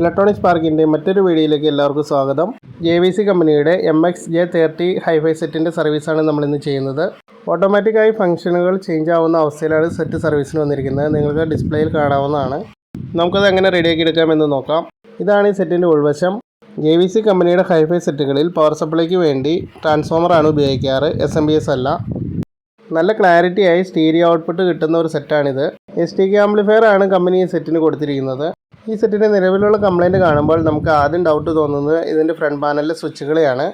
Electronics പാർക്കിന്റെ മറ്റൊരു വീഡിയോയിലേക്ക് എല്ലാവർക്കും സ്വാഗതം. ജെ വി സി കമ്പനിയുടെ M X J thirty hifi സെറ്റിന്റെ സർവീസാണ് നമ്മളിന്ന് ചെയ്യുന്നത്. ഓട്ടോമാറ്റിക്കായി ഫംഗ്ഷനുകൾ ചേഞ്ച് ആവുന്ന അവസ്ഥയിലാണ് സെറ്റ് സർവീസിന് വന്നിരിക്കുന്നത്. നിങ്ങൾക്ക് ഡിസ്പ്ലേയിൽ കാണാവുന്നതാണ്. നമുക്കത് എങ്ങനെ റെഡിയാക്കി എടുക്കാമെന്ന് നോക്കാം. ഇതാണ് ഈ സെറ്റിന്റെ ഉൾവശം. ജെ വി സി കമ്പനിയുടെ ഹൈഫൈ സെറ്റുകളിൽ പവർ സപ്ലൈക്ക് വേണ്ടി ട്രാൻസ്ഫോമറാണ് ഉപയോഗിക്കാറ്. എസ് എം ബി എസ് അല്ല. നല്ല ക്ലാരിറ്റിയായി സ്റ്റീരിയോ ഔട്ട്പുട്ട് കിട്ടുന്ന ഒരു സെറ്റാണിത് എസ് ടി കെ ആംപ്ലിഫയർ ആണ് കമ്പനി ഈ സെറ്റിന് കൊടുത്തിരിക്കുന്നത്. ഈ സെറ്റിന്റെ നിലവിലുള്ള കംപ്ലൈന്റ് കാണുമ്പോൾ നമുക്ക് ആദ്യം ഡൗട്ട് തോന്നുന്നത് ഇതിന്റെ ഫ്രണ്ട് പാനലിലെ സ്വിച്ചുകളെയാണ്.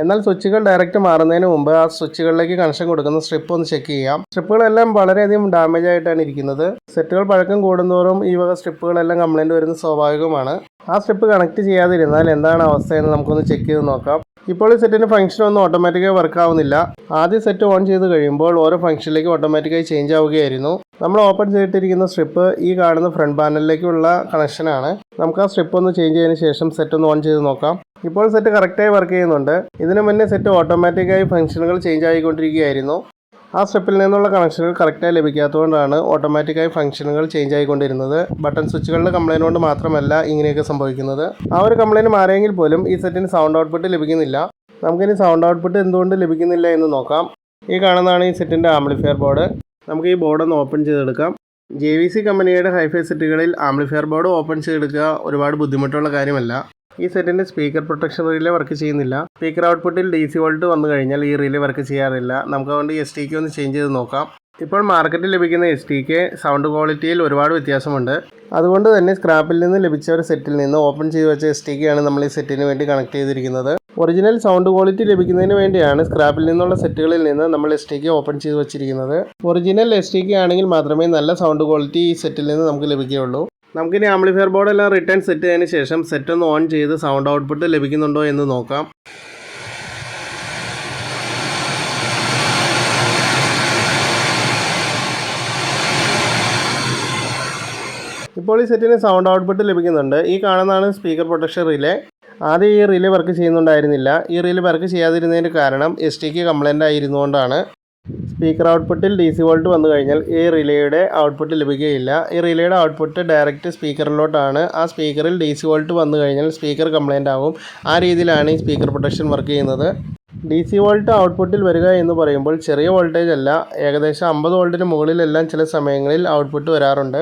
എന്നാൽ സ്വിച്ചുകൾ ഡയറക്റ്റ് മാറുന്നതിന് മുമ്പ് ആ സ്വിച്ചുകളിലേക്ക് കണക്ഷൻ കൊടുക്കുന്ന സ്ട്രിപ്പ് ഒന്ന് ചെക്ക് ചെയ്യാം. സ്ട്രിപ്പുകളെല്ലാം വളരെയധികം ഡാമേജ് ആയിട്ടാണ് ഇരിക്കുന്നത്. സെറ്റുകൾ പഴക്കം കൂടുന്തോറും ഈ വക സ്ട്രിപ്പുകളെല്ലാം കംപ്ലൈന്റ് വരുന്നത് സ്വാഭാവികമാണ്. ആ സ്ട്രിപ്പ് കണക്ട് ചെയ്യാതിരുന്നാൽ എന്താണ് അവസ്ഥയെന്ന് നമുക്കൊന്ന് ചെക്ക് ചെയ്ത് നോക്കാം. ഇപ്പോൾ ഈ സെറ്റിന്റെ ഫംഗ്ഷൻ ഒന്നും ഓട്ടോമാറ്റിക്കായി വർക്ക് ആവുന്നില്ല. ആദ്യം സെറ്റ് ഓൺ ചെയ്ത് കഴിയുമ്പോൾ ഓരോ ഫംഗ്ഷനിലേക്ക് ഓട്ടോമാറ്റിക്കായി ചേഞ്ച് ആവുകയായിരുന്നു. നമ്മൾ ഓപ്പൺ ചെയ്തിട്ടിരിക്കുന്ന സ്ട്രിപ്പ് ഈ കാണുന്ന ഫ്രണ്ട് പാനലിലേക്കുള്ള കണക്ഷനാണ് നമുക്ക് ആ സ്ട്രിപ്പ് ഒന്ന് ചേഞ്ച് ചെയ്തതിന് ശേഷം സെറ്റ് ഒന്ന് ഓൺ ചെയ്ത് നോക്കാം. ഇപ്പോൾ സെറ്റ് കറക്റ്റായി വർക്ക് ചെയ്യുന്നുണ്ട്. ഇതിനു മുന്നേ സെറ്റ് ഓട്ടോമാറ്റിക്കായി ഫംഗ്ഷനുകൾ ചേഞ്ച് ആയിക്കൊണ്ടിരിക്കുകയായിരുന്നു. ആ സ്റ്റെപ്പിൽ നിന്നുള്ള കണക്ഷനുകൾ കറക്റ്റായി ലഭിക്കാത്തതുകൊണ്ടാണ് ഓട്ടോമാറ്റിക്കായി ഫംഗ്ഷനുകൾ ചേഞ്ച് ആയിക്കൊണ്ടിരുന്നത്. ബട്ടൺ സ്വിച്ചുകളുടെ കംപ്ലൈന്റ് കൊണ്ട് മാത്രമല്ല ഇങ്ങനെയൊക്കെ സംഭവിക്കുന്നത്. ആ ഒരു കംപ്ലൈന്റ് മാറിയെങ്കിൽ പോലും ഈ സെറ്റിന് സൗണ്ട് ഔട്ട്പുട്ട് ലഭിക്കുന്നില്ല. നമുക്കിനി സൗണ്ട് ഔട്ട്പുട്ട് എന്തുകൊണ്ട് ലഭിക്കുന്നില്ല എന്ന് നോക്കാം. ഈ കാണുന്നതാണ് ഈ സെറ്റിന്റെ ആംപ്ലിഫയർ ബോർഡ് നമുക്ക് ഈ ബോർഡ് ഒന്ന് ഓപ്പൺ ചെയ്തെടുക്കാം. ജെ വി സി കമ്പനിയുടെ ഹൈഫൈ സെറ്റുകളിൽ ആംപ്ലിഫയർ ബോർഡ് ഓപ്പൺ ചെയ്തെടുക്കുക ഒരുപാട് ബുദ്ധിമുട്ടുള്ള കാര്യമല്ല. ഈ സെറ്റിന്റെ സ്പീക്കർ പ്രൊട്ടക്ഷൻ റിലേ വർക്ക് ചെയ്യുന്നില്ല. സ്പീക്കർ ഔട്ട്പുട്ടിൽ ഡി സി വോൾട്ട് വന്നു കഴിഞ്ഞാൽ ഈ റിലേ വർക്ക് ചെയ്യാറില്ല. നമുക്ക് അതുകൊണ്ട് എസ് ടി കെ ഒന്ന് ചേഞ്ച് ചെയ്ത് നോക്കാം. ഇപ്പോൾ മാർക്കറ്റിൽ ലഭിക്കുന്ന എസ് ടി കെ സൗണ്ട് ക്വാളിറ്റിയിൽ ഒരുപാട് വ്യത്യാസമുണ്ട്. അതുകൊണ്ട് തന്നെ സ്ക്രാപ്പിൽ നിന്ന് ലഭിച്ച ഒരു സെറ്റിൽ നിന്ന് ഓപ്പൺ ചെയ്ത് വെച്ച എസ് ടി കെ ആണ് നമ്മൾ ഈ സെറ്റിന് വേണ്ടി കണക്ട് ചെയ്തിരിക്കുന്നത്. ഒറിജിനൽ സൗണ്ട് ക്വാളിറ്റി ലഭിക്കുന്നതിന് വേണ്ടിയാണ് സ്ക്രാപ്പിൽ നിന്നുള്ള സെറ്റുകളിൽ നിന്ന് നമ്മൾ എസ് ടി കെ ഓപ്പൺ ചെയ്ത് വെച്ചിരിക്കുന്നത്. ഒറിജിനൽ എസ് ടി കെ ആണെങ്കിൽ മാത്രമേ നല്ല സൗണ്ട് ക്വാളിറ്റി ഈ സെറ്റിൽ നിന്ന് നമുക്ക് ലഭിക്കുകയുള്ളൂ. നമുക്കിനി ആംപ്ലിഫയർ ബോർഡ് എല്ലാം റിട്ടേൺ സെറ്റ് ചെയ്തതിന് ശേഷം സെറ്റ് ഒന്ന് ഓൺ ചെയ്ത് സൗണ്ട് ഔട്ട്പുട്ട് ലഭിക്കുന്നുണ്ടോ എന്ന് നോക്കാം. ഇപ്പോൾ ഈ സെറ്റിന് സൗണ്ട് ഔട്ട്പുട്ട് ലഭിക്കുന്നുണ്ട്. ഈ കാണുന്നതാണ് സ്പീക്കർ പ്രൊട്ടക്ഷൻ റിലേ ആദ്യം ഈ റീൽ വർക്ക് ചെയ്യുന്നുണ്ടായിരുന്നില്ല. ഈ റീൽ വർക്ക് ചെയ്യാതിരുന്നതിന്റെ കാരണം എസ് ടിക്ക് കംപ്ലൈന്റ് ആയിരുന്നുകൊണ്ടാണ്. സ്പീക്കർ ഔട്ട്പുട്ടിൽ ഡി സി വോൾട്ട് വന്നു കഴിഞ്ഞാൽ ഈ റിലേയുടെ ഔട്ട്പുട്ട് ലഭിക്കുകയില്ല. ഈ റിലേയുടെ ഔട്ട്പുട്ട് ഡയറക്റ്റ് സ്പീക്കറിലോട്ടാണ് ആ സ്പീക്കറിൽ ഡി സി വോൾട്ട് വന്നു കഴിഞ്ഞാൽ സ്പീക്കർ കംപ്ലൈന്റ് ആവും ആ രീതിയിലാണ് ഈ സ്പീക്കർ പ്രൊട്ടക്ഷൻ വർക്ക് ചെയ്യുന്നത്. ഡി സി വോൾട്ട് ഔട്ട്പുട്ടിൽ വരിക എന്ന് പറയുമ്പോൾ ചെറിയ വോൾട്ടേജ് അല്ല ഏകദേശം അമ്പത് വോൾട്ടിന് മുകളിലെല്ലാം ചില സമയങ്ങളിൽ ഔട്ട്പുട്ട് വരാറുണ്ട്.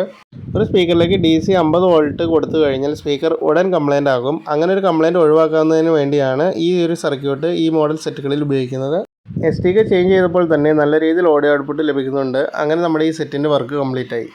ഒരു സ്പീക്കറിലേക്ക് ഡി സി അമ്പത് വോൾട്ട് കൊടുത്തു കഴിഞ്ഞാൽ സ്പീക്കർ ഉടൻ കംപ്ലൈന്റ് ആകും. അങ്ങനെ ഒരു കംപ്ലൈന്റ് ഒഴിവാക്കുന്നതിന് വേണ്ടിയാണ് ഈ ഒരു സർക്യൂട്ട് ഈ മോഡൽ സെറ്റുകളിൽ ഉപയോഗിക്കുന്നത്. എസ് ടി കെ ചേഞ്ച് ചെയ്തപ്പോൾ തന്നെ നല്ല രീതിയിൽ ഓഡിയോ ഔട്ട്പുട്ട് ലഭിക്കുന്നുണ്ട്. അങ്ങനെ നമ്മുടെ ഈ സെറ്റിന്റെ വർക്ക് കംപ്ലീറ്റ് ആയി.